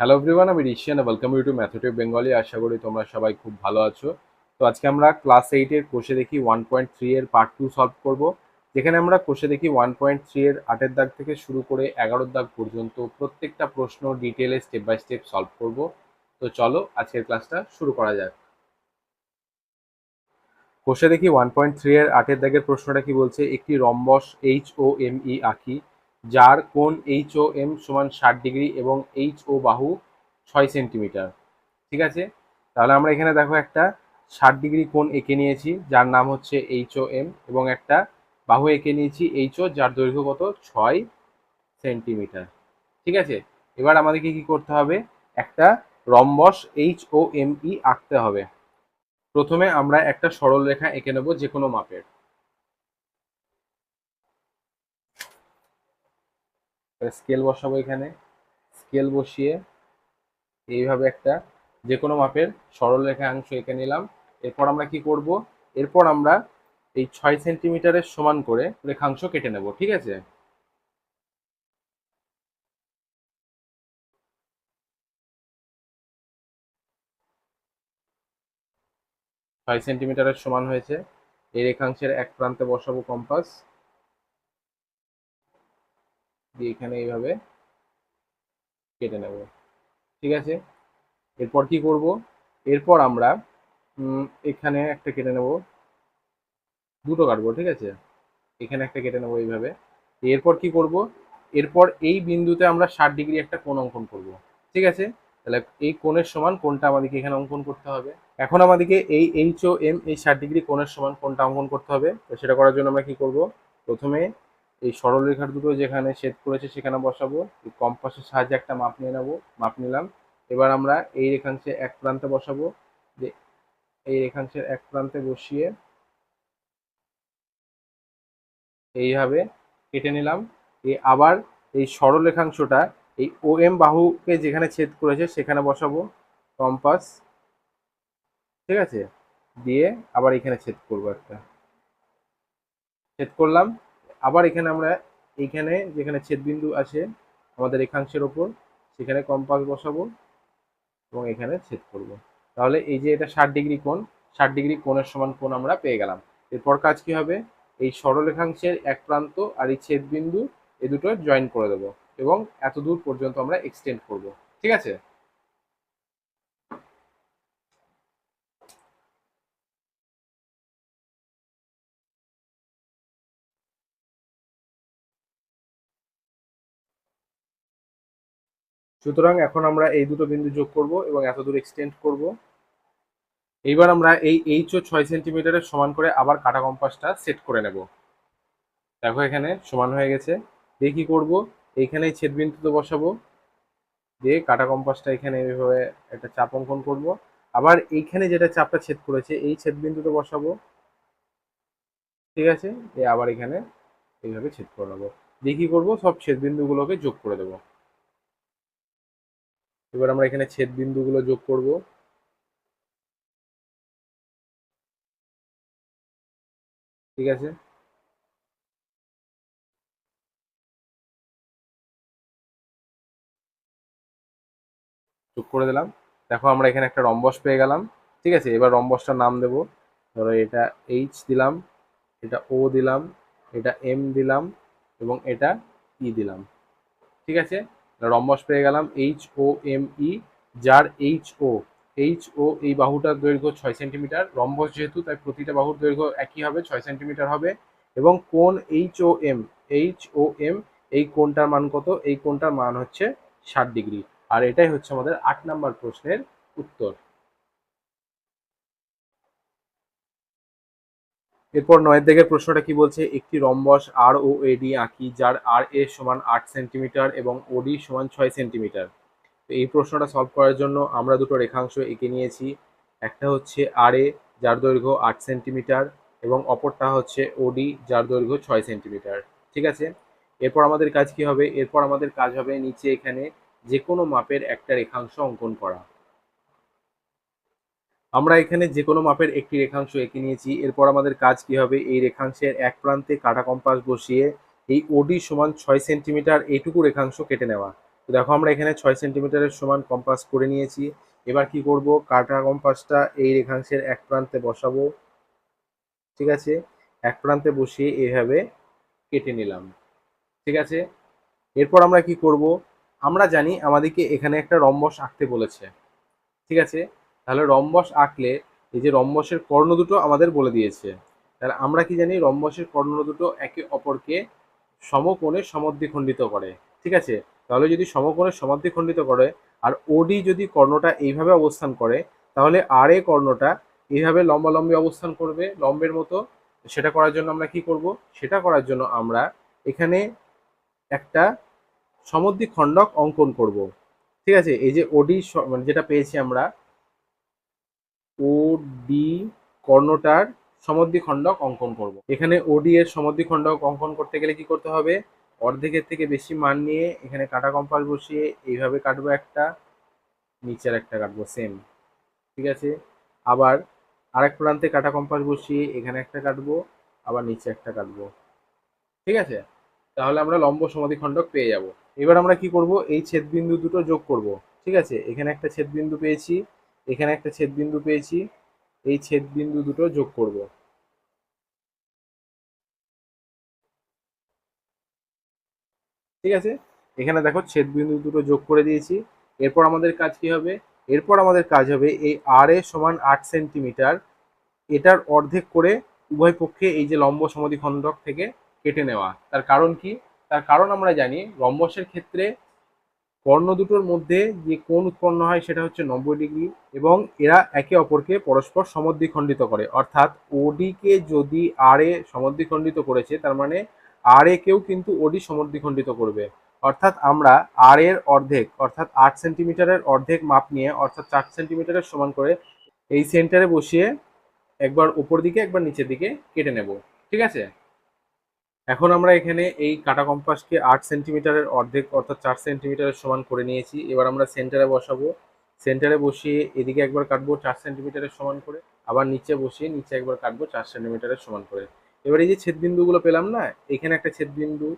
Hello everyone আমি Rishiyan welcome you to mathematic Bengali আশা করি তোমরা সবাই খুব ভালো আছো। তো আজকে আমরা ক্লাস এইটের কোষে দেখি ওয়ান পয়েন্ট থ্রি এর পার্ট টু সলভ করব। যেখানে আমরা কোষে দেখি ওয়ান পয়েন্ট থ্রি এর আটের দাগ থেকে শুরু করে এগারোর দাগ পর্যন্ত প্রত্যেকটা প্রশ্ন ডিটেলে স্টেপ বাই স্টেপ সলভ করব। তো চলো আজকের ক্লাসটা শুরু করা যাক। কোষে দেখি ওয়ান পয়েন্ট থ্রি এর আটের দাগের প্রশ্নটা কি বলছে? একটি rhombus H O M E আঁকি যার কোণ এইচ ও এম সমান ষাট ডিগ্রি এবং এইচ ও বাহু ছয় সেন্টিমিটার। ঠিক আছে? তাহলে আমরা এখানে দেখো একটা ষাট ডিগ্রি কোণ এঁকে নিয়েছি, যার নাম হচ্ছে এইচ ও এম এবং একটা বাহু এঁকে নিয়েছি এইচ ও যার দৈর্ঘ্য কত? ছয় সেন্টিমিটার। ঠিক আছে? এবার আমাদেরকে কি করতে হবে? একটা rhombus H O M E আঁকতে হবে। প্রথমে আমরা একটা সরল রেখা এঁকে নেব যে কোনো মাপের। স্কেল বসাবো এখানে। স্কেল বসিয়ে এইভাবে একটা যে কোনো মাপের সরল রেখাংশ এঁকে নিলাম। এরপর আমরা কি করব? এরপর আমরা এই ছয় সেন্টিমিটারের সমান করে রেখাংশ কেটে নেব, ঠিক আছে? ছয় সেন্টিমিটারের সমান হয়েছে। এই রেখাংশের এক প্রান্তে বসাবো কম্পাস দিয়ে এখানে এইভাবে কেটে নেব। ঠিক আছে? এরপর কি করব? এরপর আমরা এখানে একটা কেটে নেব। দুটো কাটবো, ঠিক আছে? এখানে একটা কেটে নেব এইভাবে। এরপর কি করব? এরপর এই বিন্দুতে আমরা ষাট ডিগ্রি একটা কোণ অঙ্কন করব। ঠিক আছে? তাহলে এই কোণের সমান কোনটা আমাদেরকে এখানে অঙ্কন করতে হবে। এখন আমাদেরকে এই এইচ ও এম এই ষাট ডিগ্রি কোণের সমান কোনটা অঙ্কন করতে হবে। তো সেটা করার জন্য আমরা কি করব? প্রথমে এই সরলরেখার দুটো যেখানে ছেদ করেছে সেখানে বসাবো। এই কম্পাসের সাহায্যে একটা মাপ নিয়ে নেব, মাপ নিলাম। এবার আমরা এই রেখাংশে এক প্রান্তে বসাবো। যে এই রেখাংশের এক প্রান্তে বসিয়ে এইভাবে কেটে নিলাম। এই আবার এই সরল রেখাংশটা এই ও এম বাহুকে যেখানে ছেদ করেছে সেখানে বসাবো। কম্পাস ঠিক আছে? দিয়ে আবার এখানে ছেদ করব একটা। ছেদ করলাম। আবার এখানে আমরা এইখানে যেখানে ছেদবিন্দু আছে, আমাদের রেখাংশের ওপর, সেখানে কম্পাস বসাবো এবং এখানে ছেদ করব। তাহলে এই যে এটা ষাট ডিগ্রি কোণ, ষাট ডিগ্রি কোণের সমান কোণ আমরা পেয়ে গেলাম। এরপর কাজ কি হবে? এই সরলরেখাংশের এক প্রান্ত আর এই ছেদবিন্দু, এ দুটো জয়েন করে দেবো এবং এত দূর পর্যন্ত আমরা এক্সটেন্ড করব। ঠিক আছে? সুতরাং এখন আমরা এই দুটো বিন্দু যোগ করব এবং এত দূর এক্সটেন্ড করব। এইবার আমরা এই এইচ ও ছয় সেন্টিমিটারের সমান করে আবার কাটা কম্পাসটা সেট করে নেব। দেখো এখানে সমান হয়ে গেছে। দিয়ে কি করব? এইখানে ছেদবিন্দুতে বসাবো। দিয়ে কাটা কম্পাসটা এখানে এইভাবে একটা চাপ অঙ্কন করব। আবার এইখানে যেটা চাপটা ছেদ করেছে, এই ছেদবিন্দুতে বসাবো। ঠিক আছে? দিয়ে আবার এখানে এইভাবে ছেদ করে নেব। দিয়ে কি করব? সব ছেদবিন্দুগুলোকে যোগ করে দেবো। এবার আমরা এখানে ছেদ বিন্দুগুলো যোগ করব। ঠিক আছে? যোগ করে দিলাম। দেখো আমরা এখানে একটা রম্বস পেয়ে গেলাম। ঠিক আছে? এবার রম্বসটার নাম দেব। ধরো এটা এইচ দিলাম, এটা ও দিলাম, এটা এম দিলাম এবং এটা ই দিলাম। ঠিক আছে? রম্বস পেয়ে গেলাম এইচ ও এম ই যার এইচ ও এইচ ও এই বাহুটার দৈর্ঘ্য ছয় সেন্টিমিটার। রম্বস যেহেতু, তাই প্রতিটা বাহুর দৈর্ঘ্য একই হবে, ছয় সেন্টিমিটার হবে। এবং কোন H O M H O M এই কোনটার মান কত? এই কোনটার মান হচ্ছে ষাট ডিগ্রি। আর এটাই হচ্ছে আমাদের আট নাম্বার প্রশ্নের উত্তর। এরপর নয়ের দিকের প্রশ্নটা কি বলছে? একটি রম্বস আর ও এডি আঁকি, যার আর এ সমান আট সেন্টিমিটার এবং ওডি সমান ছয় সেন্টিমিটার। তো এই প্রশ্নটা সলভ করার জন্য আমরা দুটো রেখাংশ এঁকে নিয়েছি। একটা হচ্ছে আর এ যার দৈর্ঘ্য আট সেন্টিমিটার এবং অপরটা হচ্ছে ওডি যার দৈর্ঘ্য ছয় সেন্টিমিটার। ঠিক আছে? এরপর আমাদের কাজ কি হবে? এরপর আমাদের কাজ হবে নিচে এখানে যে কোনো মাপের একটা রেখাংশ অঙ্কন করা। আমরা এখানে যে কোনো মাপের একটি রেখাংশ এঁকে নিয়েছি। এরপর আমাদের কাজ কি হবে? এই রেখাংশের এক প্রান্তে কাটা কম্পাস বসিয়ে এই ওডি সমান ছয় সেন্টিমিটার এইটুকু রেখাংশ কেটে নেওয়া। তো দেখো, আমরা এখানে ছয় সেন্টিমিটারের সমান কম্পাস করে নিয়েছি। এবার কি করব? কাটা কম্পাসটা এই রেখাংশের এক প্রান্তে বসাবো। ঠিক আছে? এক প্রান্তে বসিয়ে এইভাবে কেটে নিলাম। ঠিক আছে? এরপর আমরা কি করব? আমরা জানি আমাদেরকে এখানে একটা রম্বস আঁকতে বলেছে। ঠিক আছে? তাহলে রম্বস আঁকলে এই যে রম্বসের কর্ণ দুটো আমাদের বলে দিয়েছে। তাহলে আমরা কি জানি রম্বসের কর্ণ দুটো একে অপরকে সমকোণে সমদ্বিখণ্ডিত করে, ঠিক আছে? তাহলে যদি সমকোণে সমাদ্বিখণ্ডিত করে আর ওডি যদি কর্ণটা এইভাবে অবস্থান করে, তাহলে আর এ কর্ণটা এইভাবে লম্বালম্বি অবস্থান করবে লম্বের মতো। সেটা করার জন্য আমরা কি করব? সেটা করার জন্য আমরা এখানে একটা সমদ্বিখণ্ডক অঙ্কন করব, ঠিক আছে? এই যে ওডি মানে যেটা পেয়েছি আমরা ও ডি কর্ণটার সমদ্বিখণ্ডক অঙ্কন করব। এখানে ওডি এর সমদ্বিখণ্ডক অঙ্কন করতে গেলে কি করতে হবে? অর্ধেকের থেকে বেশি মান নিয়ে এখানে কাটা কম্পাস বসিয়ে এইভাবে কাটবো একটা, নিচের একটা কাটবো সেম ঠিক আছে? আবার আরেক প্রান্তে কাটা কম্পাস বসিয়ে এখানে একটা কাটবো, আবার নিচে একটা কাটবো, ঠিক আছে? তাহলে আমরা লম্ব সমাধিখণ্ডক পেয়ে যাব। এবার আমরা কি করব? এই ছেদবিন্দু দুটো যোগ করব, ঠিক আছে? এখানে একটা ছেদবিন্দু পেয়েছি এখানে একটা ছেদবিন্দু পেয়েছি। এই ছেদবিন্দু দুটো যোগ করব। ঠিক আছে? এখানে দেখো ছেদবিন্দু দুটো যোগ করে দিয়েছি। এরপর আমাদের কাজ কি হবে? এরপর আমাদের কাজ হবে এই আর এ সমান আট সেন্টিমিটার। এটার অর্ধেক করে উভয় পক্ষে এই যে লম্ব সমাধিখণ্ডক থেকে কেটে নেওয়া। তার কারণ কি? তার কারণ আমরা জানি রম্বসের ক্ষেত্রে কর্ণ দুটোর মধ্যে যে কোণ উৎপন্ন হয় সেটা হচ্ছে নব্বই ডিগ্রি এবং এরা একে অপরকে পরস্পর সমদ্বিখণ্ডিত করে। অর্থাৎ ওডিকে যদি আর এ সমদ্বিখণ্ডিত করেছে, তার মানে আর এ কেও কিন্তু ওডি সমদ্বিখণ্ডিত করবে। অর্থাৎ আমরা আর এর অর্ধেক, অর্থাৎ আট সেন্টিমিটারের অর্ধেক মাপ নিয়ে, অর্থাৎ চার সেন্টিমিটারের সমান করে এই সেন্টারে বসিয়ে একবার উপর দিকে, একবার নিচের দিকে কেটে নেব। ঠিক আছে? এখন আমরা এখানে এই কাটা কম্পাসকে আট সেন্টিমিটারের অর্ধেক অর্থাৎ চার সেন্টিমিটারের সমান করে নিয়েছি। এবার আমরা সেন্টারে বসাবো। সেন্টারে বসিয়ে এদিকে একবার কাটবো চার সেন্টিমিটারের সমান করে, আবার নিচে বসিয়ে নিচে একবার কাটবো চার সেন্টিমিটারের সমান করে। এবার এই যে ছেদবিন্দুগুলো পেলাম না, এখানে একটা ছেদবিন্দু,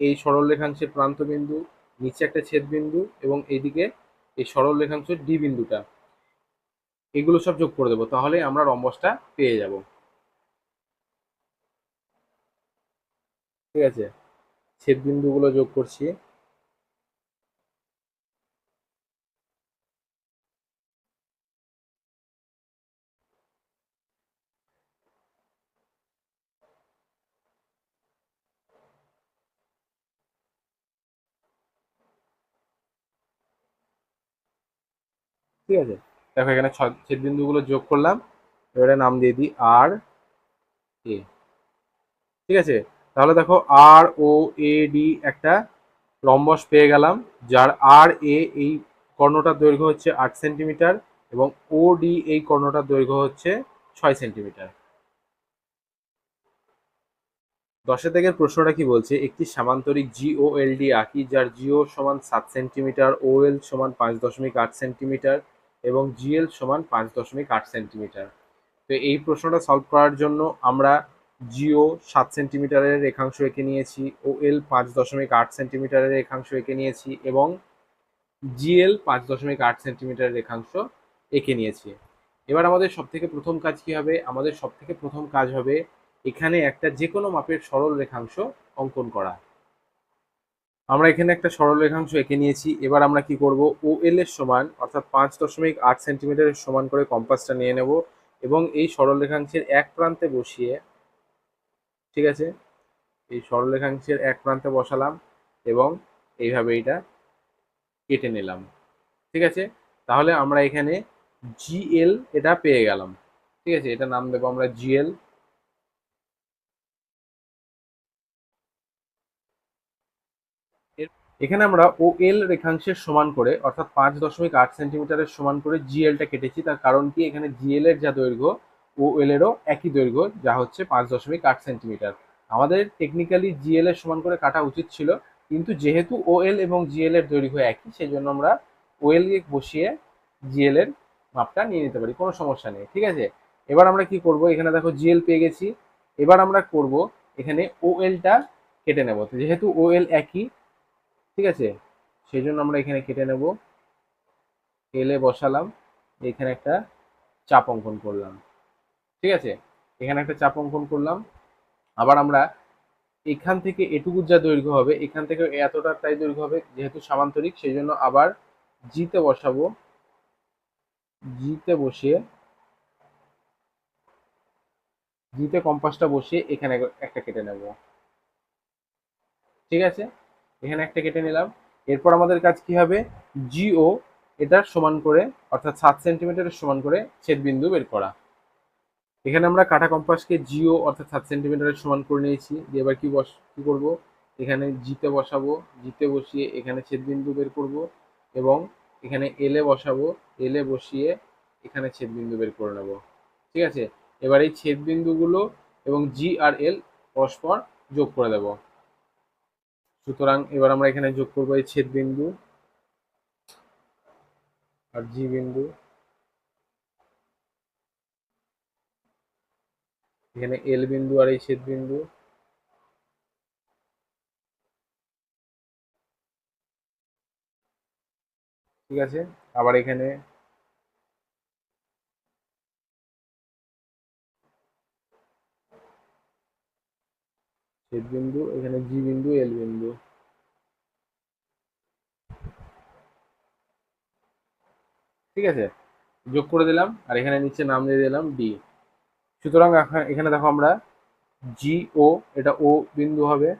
এই সরল রেখাংশের প্রান্ত বিন্দু নিচে একটা ছেদবিন্দু এবং এইদিকে এই সরল রেখাংশের ডি বিন্দুটা। এগুলো সব যোগ করে দেবো, তাহলে আমরা রম্বসটা পেয়ে যাব। ঠিক আছে? ছেদ বিন্দুগুলো যোগ করছি। ঠিক আছে? দেখো এখানে ছেদ বিন্দুগুলো যোগ করলাম। এবারে নাম দিয়ে দিই, আর, এ। ঠিক আছে? তাহলে দেখো আর ও এ ডি একটা রম্বস পেয়ে গেলাম, যার আর এ এই কর্ণটার দৈর্ঘ্য হচ্ছে আট সেন্টিমিটার এবং ও ডি এই কর্ণটার দৈর্ঘ্য হচ্ছে ছয় সেন্টিমিটার। দশের দিকের প্রশ্নটা কি বলছে? একটি সামান্তরিক জিও ডি আঁকি, যার জিও সমান সাত সেন্টিমিটার ও এল সমান পাঁচ দশমিক আট সেন্টিমিটার এবং জিএল সমান পাঁচ দশমিক আট সেন্টিমিটার। তো এই প্রশ্নটা সলভ করার জন্য আমরা জিও সাত সেন্টিমিটারের রেখাংশ এঁকে নিয়েছি ও এল পাঁচ দশমিক আট সেন্টিমিটারের রেখাংশ এঁকে নিয়েছি এবং জিএল পাঁচ দশমিক আট সেন্টিমিটারের রেখাংশ এঁকে নিয়েছি। এবার আমাদের সব থেকে প্রথম কাজ কি হবে? আমাদের সব থেকে প্রথম কাজ হবে এখানে একটা যে কোনো মাপের সরল রেখাংশ অঙ্কন করা। আমরা এখানে একটা সরল রেখাংশ এঁকে নিয়েছি, এবার আমরা কি করব? ও এল এর সমান, অর্থাৎ পাঁচ দশমিক আট সেন্টিমিটারের সমান করে কম্পাসটা নিয়ে নেব এবং এই সরল রেখাংশের এক প্রান্তে বসিয়ে ঠিক আছে? এই সরলরেখাংশের এক প্রান্তে বসালাম এবং এইভাবে এটা কেটে নিলাম। ঠিক আছে? তাহলে আমরা এখানে জিএল এটা পেয়ে গেলাম। ঠিক আছে? এটা নাম দেবো আমরা জিএল এখানে আমরা ও এল রেখাংশের সমান করে, অর্থাৎ পাঁচ দশমিক আট সেন্টিমিটারের সমান করে জিএলটা কেটেছি। তার কারণ কি? এখানে জিএল এর যা দৈর্ঘ্য ও এল এরও একই দৈর্ঘ্য, যা হচ্ছে পাঁচ দশমিক আট সেন্টিমিটার। আমাদের টেকনিক্যালি জিএল এর সমান করে কাটা উচিত ছিল, কিন্তু যেহেতু ও এল এবং জিএল এর দৈর্ঘ্য একই সেই জন্য আমরা ওএল কে বসিয়ে জিএল এর মাপটা নিয়ে নিতে পারি, কোনো সমস্যা নেই, ঠিক আছে? এবার আমরা কি করব? এখানে দেখো জিএল পেয়ে গেছি। এবার আমরা করব এখানে ও এলটা কেটে নেব। যেহেতু ও এল একই, ঠিক আছে? সেই জন্য আমরা এখানে কেটে নেব। এলে বসালাম, এখানে একটা চাপ অঙ্কন করলাম। ঠিক আছে? এখানে একটা চাপ অঙ্কন করলাম। আবার আমরা এখান থেকে এটুকু যা দৈর্ঘ্য হবে, এখান থেকে এতটা তাই দৈর্ঘ্য হবে যেহেতু সামান্তরিক সেই জন্য আবার জিতে বসাবো। জিতে বসিয়ে জিতে কম্পাসটা বসিয়ে এখানে একটা কেটে নেব। ঠিক আছে? এখানে একটা কেটে নিলাম। এরপর আমাদের কাজ কি হবে? জিও এটার সমান করে, অর্থাৎ সাত সেন্টিমিটারের সমান করে ছেদবিন্দু বের করা। এখানে আমরা কাটা কম্পাসকে জিও অর্থাৎ সাত সেন্টিমিটারের সমান করে নিয়েছি। দিয়ে এবার কি বস, কি করব? এখানে জিতে বসাবো। জিতে বসিয়ে এখানে ছেদবিন্দু বের করব এবং এখানে এলে বসাবো। এলে বসিয়ে এখানে ছেদবিন্দু বের করে নেব। ঠিক আছে? এবার এই ছেদবিন্দুগুলো এবং জি আর এল পরস্পর যোগ করে দেব। সুতরাং এবার আমরা এখানে যোগ করব এই ছেদবিন্দু আর জি বিন্দু। এখানে এল বিন্দু আর এই ছেদ বিন্দু। ঠিক আছে? আবার এখানে ছেদ বিন্দু, এখানে জি বিন্দু এল বিন্দু। ঠিক আছে? যোগ করে দিলাম, আর এখানে নিচে নাম দিয়ে দিলাম ডি সুতরাং এখানে দেখো আমরা জি ও এটা ও বিন্দু হবে।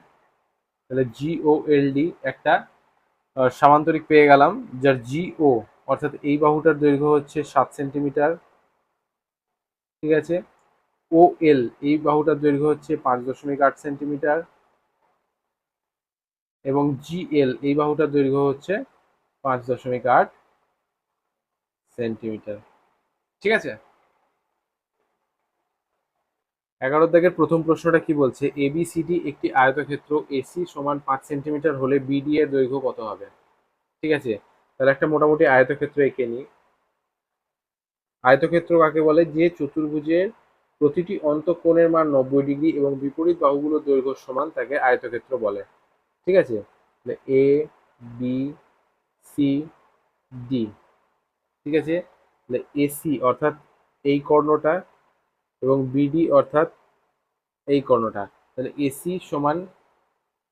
তাহলে জি ও এল ডি একটা সামান্তরিক পেয়ে গেলাম, যার জি ও অর্থাৎ এই বাহুটার দৈর্ঘ্য হচ্ছে সাত সেন্টিমিটার। ঠিক আছে? ও এল এই বাহুটার দৈর্ঘ্য হচ্ছে পাঁচ দশমিক আট সেন্টিমিটার। এবং জি এল এই বাহুটার দৈর্ঘ্য হচ্ছে পাঁচ দশমিক আট সেন্টিমিটার। ঠিক আছে? এগারো দাগের প্রথম প্রশ্নটা কি বলছে? এবিসিডি একটি আয়তক্ষেত্র এসি সমান পাঁচ সেন্টিমিটার হলে বিডি এর দৈর্ঘ্য কত হবে? ঠিক আছে? তাহলে একটা মোটামুটি আয়তক্ষেত্র এঁকে নিই। আয়তক্ষেত্র কাকে বলে? যে চতুর্ভুজের প্রতিটি অন্তঃকোণের মান নব্বই ডিগ্রি এবং বিপরীত বাহুগুলোর দৈর্ঘ্য সমান তাকে আয়তক্ষেত্র বলে। ঠিক আছে? এ বি সি ডি ঠিক আছে? এসি অর্থাৎ এই কর্ণটা এবং বিডি অর্থাৎ এই কর্ণটা। তাহলে এসি সমান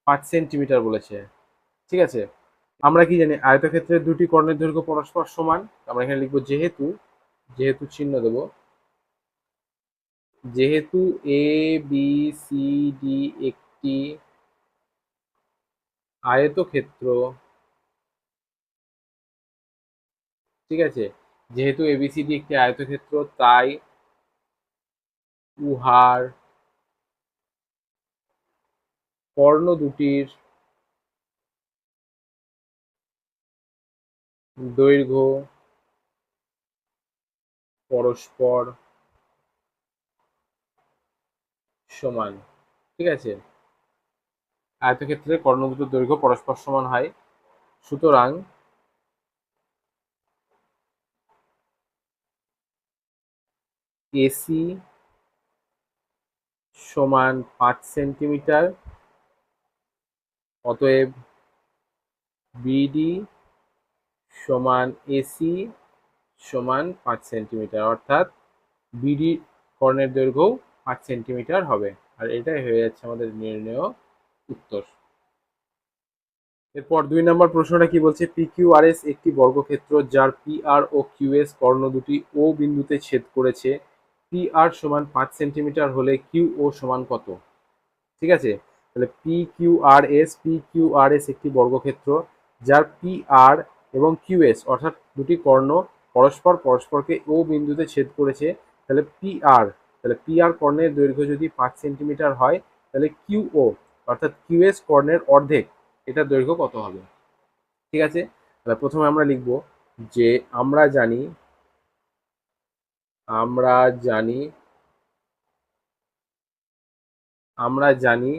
পাঁচ সেন্টিমিটার বলেছে। ঠিক আছে? আমরা কি জানি? আয়তক্ষেত্রের দুটি কর্ণের দৈর্ঘ্য পরস্পর সমান। আমরা এখানে লিখব যেহেতু যেহেতু চিহ্ন দেব। যেহেতু এ বি সি ডি একটি আয়তক্ষেত্র, ঠিক আছে? যেহেতু এবিসিডি একটি আয়তক্ষেত্র, তাই উহার কর্ণ দুটির দৈর্ঘ্য পরস্পর সমান, ঠিক আছে? আয়তক্ষেত্রে কর্ণ দুটোর দৈর্ঘ্য পরস্পর সমান হয়। সুতরাং এসি সমান পাঁচ সেন্টিমিটার, অতএব বিডি সমান এসি সমান পাঁচ সেন্টিমিটার, অর্থাৎ বিডি কর্ণের দৈর্ঘ্যও পাঁচ সেন্টিমিটার হবে। আর এটাই হয়ে যাচ্ছে আমাদের নির্ণয় উত্তর। এরপর দুই নম্বর প্রশ্নটা কি বলছে? পি একটি বর্গক্ষেত্র যার পি আর ও কিউ এস কর্ণ দুটি ও বিন্দুতে ছেদ করেছে। পি আর সমান পাঁচ সেন্টিমিটার হলে কিউ ও সমান কত? ঠিক আছে? তাহলে P Q R S P Q R S একটি বর্গক্ষেত্র, যার পি আর এবং কিউ এস অর্থাৎ দুটি কর্ণ পরস্পর পরস্পরকে ও বিন্দুতে ছেদ করেছে, তাহলে পি আর তাহলে পি আর কর্ণের দৈর্ঘ্য যদি পাঁচ সেন্টিমিটার হয়, তাহলে কিউ ও অর্থাৎ কিউ এস কর্ণের অর্ধেক, এটার দৈর্ঘ্য কত হবে? ঠিক আছে? তাহলে প্রথমে আমরা লিখব যে আমরা জানি আমরা জানি আমরা জানি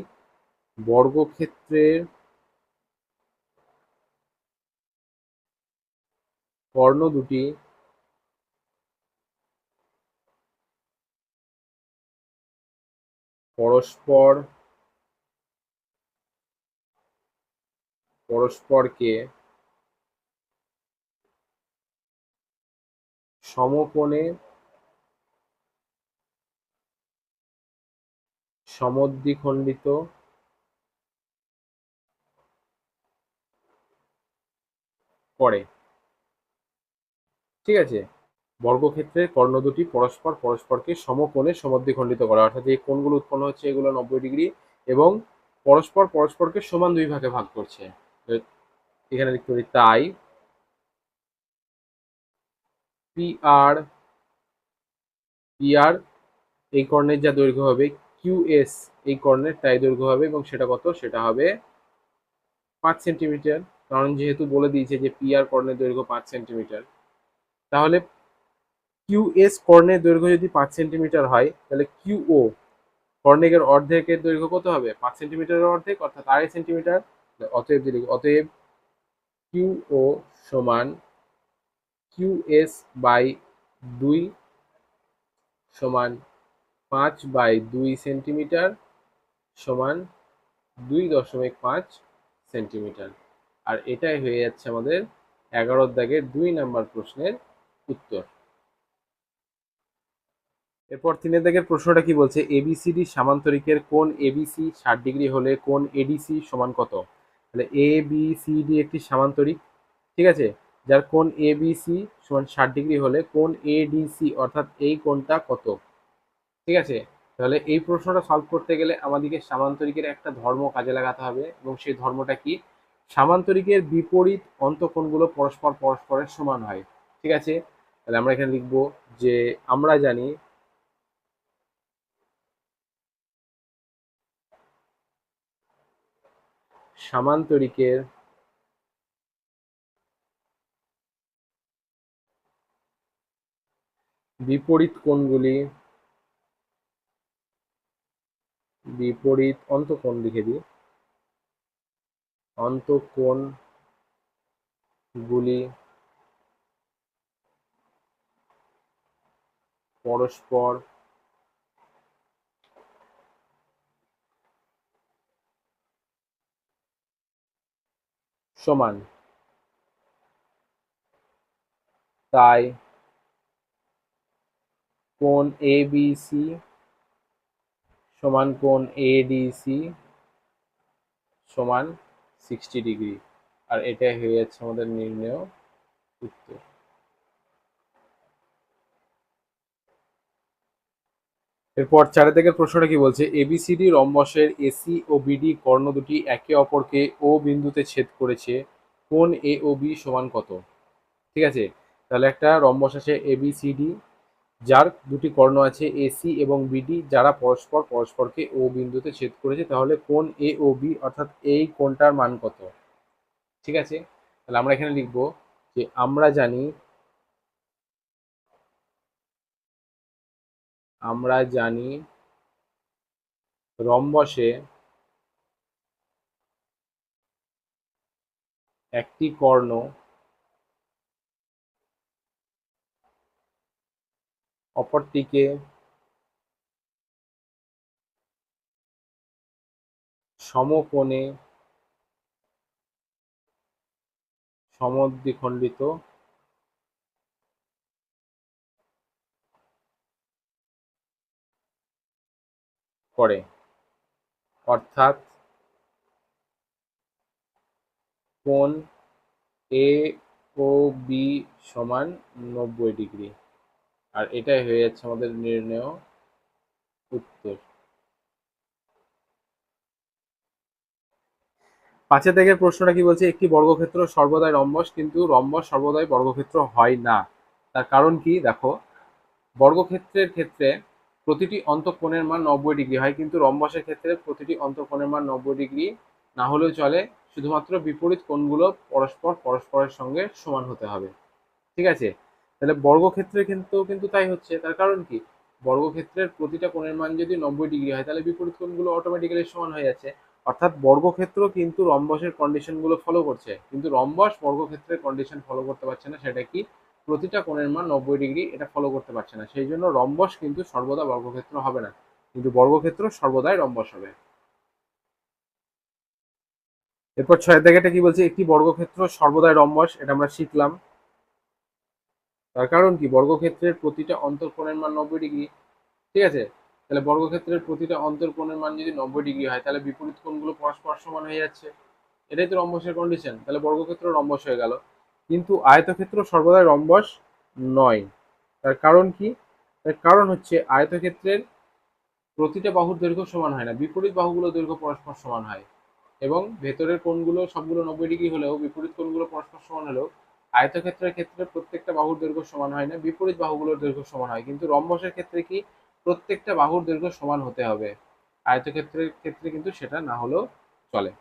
বর্গক্ষেত্রের কর্ণ দুটি পরস্পর পরস্পরকে সমকোণে সমদ্বিখণ্ডিত করে। ঠিক আছে? বর্গক্ষেত্রের কর্ণ দুটি পরস্পর পরস্পরকে সমকোণে সমদ্বিখণ্ডিত করে। অর্থাৎ এই কোণগুলো উৎপন্ন হচ্ছে এগুলো নব্বই ডিগ্রি এবং পরস্পর পরস্পরকে সমান দুই ভাগে ভাগ করছে। এখানে লিখতে পারি তাই পি আর পি আর এই কর্ণের যা দৈর্ঘ্য হবে কিউ এস এই কর্ণের তাই দৈর্ঘ্য হবে এবং সেটা কত? সেটা হবে পাঁচ সেন্টিমিটার। কারণ যেহেতু বলে দিয়েছে যে আর কর্ণের দৈর্ঘ্য পাঁচ সেন্টিমিটার। তাহলে কিউ এস কর্ণের দৈর্ঘ্য যদি পাঁচ সেন্টিমিটার হয়, তাহলে কিউ ও কর্ণের অর্ধেকের দৈর্ঘ্য কত হবে? পাঁচ সেন্টিমিটারের অর্ধেক, অর্থাৎ আড়াই সেন্টিমিটার। অতএব যদি, অতএব কিউ ও সমান কিউ এস বাই দুই সমান পাঁচ বাই দুই সেন্টিমিটার সমান দুই দশমিক পাঁচ সেন্টিমিটার। আর এটাই হয়ে যাচ্ছে আমাদের এগারো দাগের দুই নাম্বার প্রশ্নের উত্তর। এরপর তিনের দাগের প্রশ্নটা কি বলছে? এবিসিডি সামান্তরিকের কোন এবিসি ষাট ডিগ্রি হলে কোন এডিসি সমান কত? তাহলে এ বি সি ডি একটি সামান্তরিক, ঠিক আছে? যার কোন এ বি সি সমান ষাট ডিগ্রি হলে কোন এডিসি অর্থাৎ এই কোণটা কত? ঠিক আছে? তাহলে এই প্রশ্নটা সলভ করতে গেলে আমাদেরকে সামান্তরিকের একটা ধর্ম কাজে লাগাতে হবে এবং সেই ধর্মটা কি? সামান্তরিকের বিপরীত অন্তঃকোণগুলো পরস্পর পরস্পরের সমান হয়। ঠিক আছে? তাহলে আমরা এখানে লিখব যে আমরা জানি সামান্তরিকের বিপরীত কোণগুলি বিপরীত অন্তঃকোণ লিখে দিই। অন্তঃকোণ গুলি পরস্পর সমান। তাই কোন এ বি সি সমান কোণ এডিসি সমান সিক্সটি ডিগ্রি আর এটাই হয়ে যাচ্ছে আমাদের নির্ণয় উত্তর। এরপর চারে থেকে প্রশ্নটা কি বলছে? এবিসিডি রম্বসের এসি ও বিডি কর্ণ দুটি একে অপরকে ও বিন্দুতে ছেদ করেছে। কোন এ ও বি সমান কত? ঠিক আছে? তাহলে একটা রম্বস আছে এবিসিডি যার দুটি কর্ণ আছে এসি এবং বিডি যারা পরস্পর পরস্পরকে ও বিন্দুতে ছেদ করেছে, তাহলে কোন এ ও বি অর্থাৎ এই কোনটার মান কত? ঠিক আছে? তাহলে আমরা এখানে লিখব যে আমরা জানি আমরা জানি রম্বসে একটি কর্ণ অপরটিকে সমকোণে সমদ্বিখণ্ডিত করে অর্থাৎ কোণ এ ও বি সমান নব্বই ডিগ্রি। আর এটাই হয়ে যাচ্ছে আমাদের নির্ণয় উত্তর। পাঁচের থেকে প্রশ্নটা কি বলছে? একটি বর্গক্ষেত্র সর্বদাই রম্বস, কিন্তু রম্বস সর্বদাই বর্গক্ষেত্র হয় না। তার কারণ কি? দেখো, বর্গক্ষেত্রের ক্ষেত্রে প্রতিটি অন্তঃকোণের মান নব্বই ডিগ্রি হয়, কিন্তু রম্বসের ক্ষেত্রে প্রতিটি অন্তঃকোণের মান নব্বই ডিগ্রি না হলেও চলে, শুধুমাত্র বিপরীত কোণগুলো পরস্পর পরস্পরের সঙ্গে সমান হতে হবে। ঠিক আছে? তাহলে বর্গক্ষেত্রে কিন্তু কিন্তু তাই হচ্ছে। তার কারণ কি? বর্গক্ষেত্রের প্রতিটা কোণের মান যদি নব্বই ডিগ্রি হয়, তাহলে বিপরীত কোণগুলো অটোমেটিক্যালি সমান হয়ে যাচ্ছে। অর্থাৎ বর্গক্ষেত্র কিন্তু রম্বসের কন্ডিশনগুলো ফলো করছে। কিন্তু রম্বস বর্গক্ষেত্রের কন্ডিশন ফলো করতে পারছে না, সেটা কি? প্রতিটা কোণের মান নব্বই ডিগ্রি, এটা ফলো করতে পারছে না। সেই জন্য রম্বস কিন্তু সর্বদা বর্গক্ষেত্র হবে না। কিন্তু বর্গক্ষেত্র সর্বদাই রম্বস হবে। এরপর ছয়ের জায়গাটা কি বলছে? একটি বর্গক্ষেত্র সর্বদাই রম্বস, এটা আমরা শিখলাম। তার কারণ কি? বর্গক্ষেত্রের প্রতিটা অন্তর্কোণের মান নব্বই ডিগ্রি। ঠিক আছে? তাহলে বর্গক্ষেত্রের প্রতিটা অন্তর্কোণের মান যদি নব্বই ডিগ্রি হয়, তাহলে বিপরীত কোণগুলো পরস্পর সমান হয়ে যাচ্ছে। এটাই তো রম্বসের কন্ডিশন তাহলে বর্গক্ষেত্র রম্বস হয়ে গেল। কিন্তু আয়তক্ষেত্র সর্বদাই রম্বস নয়। তার কারণ কি? তার কারণ হচ্ছে আয়তক্ষেত্রের প্রতিটা বাহুর দৈর্ঘ্য সমান হয় না। বিপরীত বাহুগুলো দৈর্ঘ্য পরস্পর সমান হয়। এবং ভেতরের কোণগুলো সবগুলো নব্বই ডিগ্রি হলেও, বিপরীত কোণগুলো পরস্পর সমান হলেও আয়তক্ষেত্রের ক্ষেত্রে প্রত্যেকটা বাহুর দৈর্ঘ্য সমান হয় না, বিপরীত বাহুগুলোর দৈর্ঘ্য সমান হয়। কিন্তু রম্বসের ক্ষেত্রে কি প্রত্যেকটা বাহুর দৈর্ঘ্য সমান হতে হবে? আয়তক্ষেত্রের ক্ষেত্রে কিন্তু সেটা না হলেও চলে।